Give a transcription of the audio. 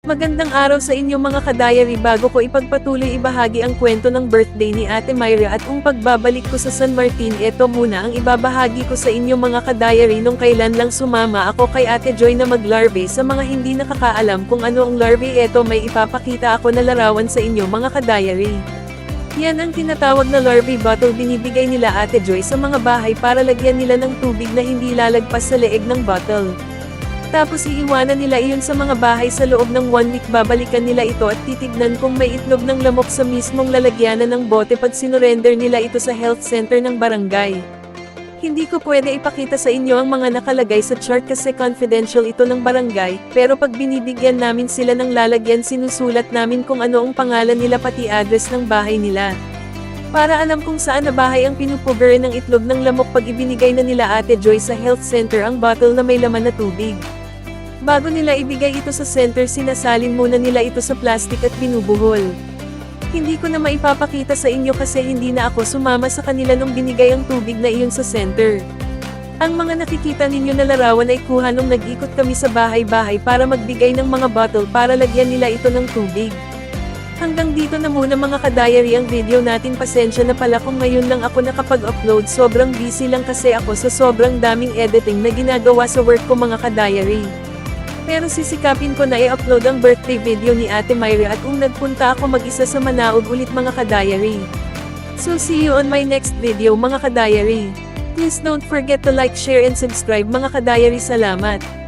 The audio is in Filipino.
Magandang araw sa inyo mga ka-diary bago ko ipagpatuloy ibahagi ang kwento ng birthday ni Ate Myra at kung pagbabalik ko sa San Martin ito muna ang ibabahagi ko sa inyo mga ka-diary nung kailan lang sumama ako kay Ate Joy na maglarve sa mga hindi nakakaalam kung ano ang larvae ito may ipapakita ako na larawan sa inyo mga ka-diary. Yan ang tinatawag na larvae bottle binibigay nila Ate Joy sa mga bahay para lagyan nila ng tubig na hindi lalagpas sa leeg ng bottle. Tapos iiwanan nila iyon sa mga bahay sa loob ng one week babalikan nila ito at titignan kung may itlog ng lamok sa mismong lalagyanan ng bote pag sinurrender nila ito sa health center ng barangay. Hindi ko pwede ipakita sa inyo ang mga nakalagay sa chart kasi confidential ito ng barangay, pero pag binibigyan namin sila ng lalagyan sinusulat namin kung ano ang pangalan nila pati address ng bahay nila. Para alam kung saan na bahay ang pinupugar ng itlog ng lamok pag ibinigay na nila Ate Joy sa health center ang bottle na may laman na tubig. Bago nila ibigay ito sa center sinasalin muna nila ito sa plastic at binubuhol. Hindi ko na maipapakita sa inyo kasi hindi na ako sumama sa kanila nung binigay ang tubig na iyon sa center. Ang mga nakikita ninyo na larawan ay kuha nung nag-ikot kami sa bahay-bahay para magbigay ng mga bottle para lagyan nila ito ng tubig. Hanggang dito na muna mga ka-diary ang video natin pasensya na pala kung ngayon lang ako nakapag-upload sobrang busy lang kasi ako sa sobrang daming editing na ginagawa sa work ko mga ka-diary. Pero sisikapin ko na i-upload ang birthday video ni Ate Myra at kung nagpunta ako mag-isa sa Manaog ulit mga ka-diary. So see you on my next video mga ka-diary. Please don't forget to like, share and subscribe mga ka-diary salamat.